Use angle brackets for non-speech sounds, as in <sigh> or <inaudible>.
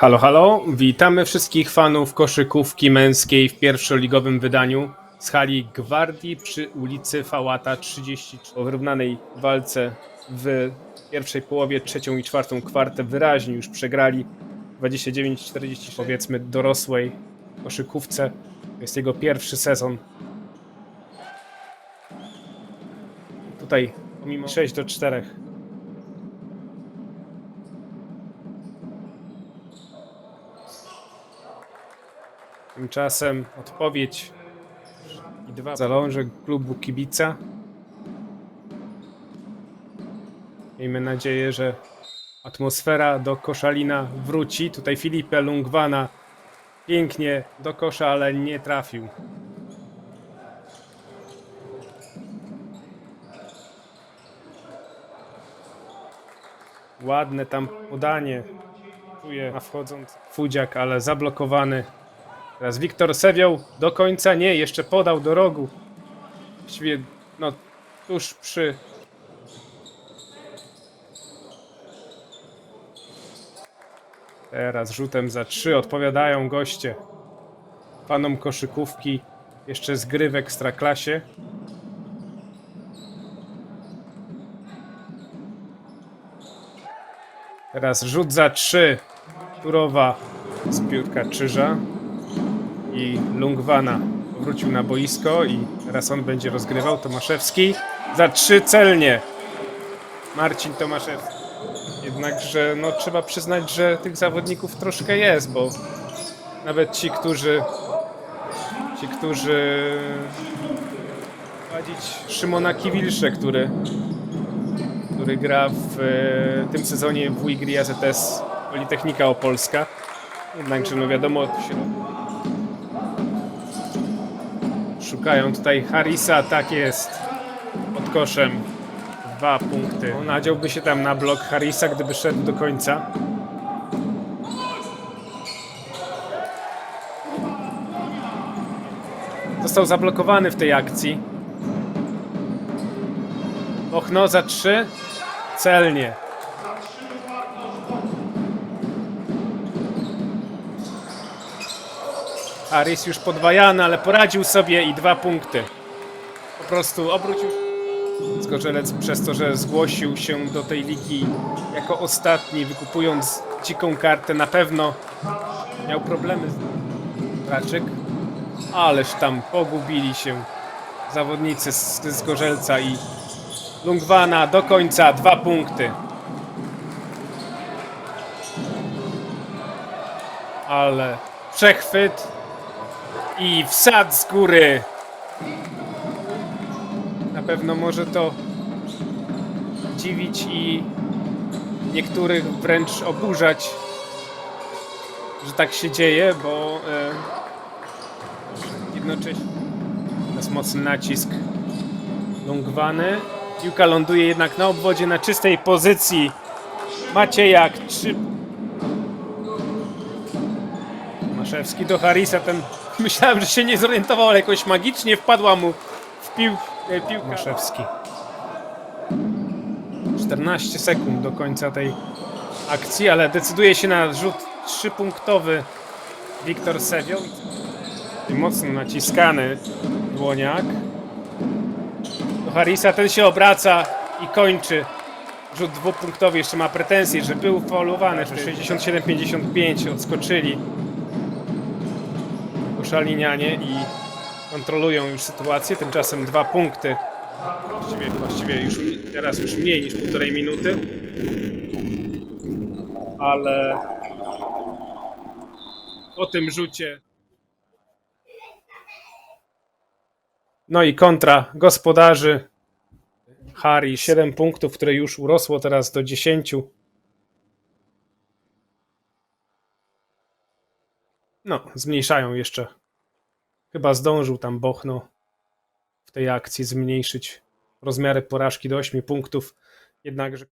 Halo, halo, witamy wszystkich fanów koszykówki męskiej w pierwszoligowym wydaniu z hali Gwardii przy ulicy Fałata 33. Po wyrównanej walce w pierwszej połowie, trzecią i czwartą kwartę wyraźnie już przegrali 29-40 powiedzmy dorosłej koszykówce. To jest jego pierwszy sezon. Tutaj pomimo 6 do 4 Tymczasem odpowiedź i dwa zalążek klubu kibica. Miejmy nadzieję, że atmosfera do Koszalina wróci. Tutaj Filipe Lungwana pięknie do kosza, ale nie trafił. Ładne tam podanie. Czuje a wchodząc Fudziak, ale zablokowany. Teraz Wiktor Sewioł do końca nie, jeszcze podał do rogu. Właściwie, no, tuż przy. Teraz rzutem za trzy odpowiadają goście. Panom koszykówki jeszcze z gry w ekstraklasie. Teraz rzut za trzy. Turowa z piłka Czyża i Lungwana wrócił na boisko i teraz on będzie rozgrywał. Tomaszewski za trzy celnie. Marcin Tomaszewski. Jednakże no, trzeba przyznać, że tych zawodników troszkę jest, bo nawet ci, którzy ci, którzy prowadzić Szymona Kiwilsze, który który gra w e, tym sezonie w Wigri AZS Politechnika Opolska. Jednakże no wiadomo, Szukają tutaj Harisa, tak jest. Pod koszem. Dwa punkty. No, nadziałby się tam na blok Harisa, gdyby szedł do końca. Został zablokowany w tej akcji. Ochno za trzy. Celnie. Aris już podwajany, ale poradził sobie i dwa punkty. Po prostu obrócił Zgorzelec przez to, że zgłosił się do tej ligi jako ostatni, wykupując dziką kartę, na pewno miał problemy z Raczyk. Ależ tam pogubili się zawodnicy z Zgorzelca i Lungwana do końca dwa punkty. Ale przechwyt i wsad z góry. Na pewno może to dziwić i niektórych wręcz oburzać, że tak się dzieje, bo e, jednocześnie jest mocny nacisk Lungwany. Piłka ląduje jednak na obwodzie na czystej pozycji. Maciejak, trzy Maszewski do Harisa, ten <laughs> myślałem, że się nie zorientował, ale jakoś magicznie wpadła mu w pił, e, piłkę. Maszewski. 14 sekund do końca tej akcji, ale decyduje się na rzut trzypunktowy Wiktor Sewioł. I mocno naciskany dłoniak. Do Harisa ten się obraca i kończy. Rzut dwupunktowy jeszcze ma pretensje, że był faulowany. że 67-55 odskoczyli koszalinianie i kontrolują już sytuację. Tymczasem dwa punkty. Właściwie, właściwie już teraz już mniej niż półtorej minuty. Ale po tym rzucie. No i kontra gospodarzy. Harry 7 punktów, które już urosło teraz do 10. No, zmniejszają jeszcze. Chyba zdążył tam Bochno w tej akcji zmniejszyć rozmiary porażki do 8 punktów. Jednakże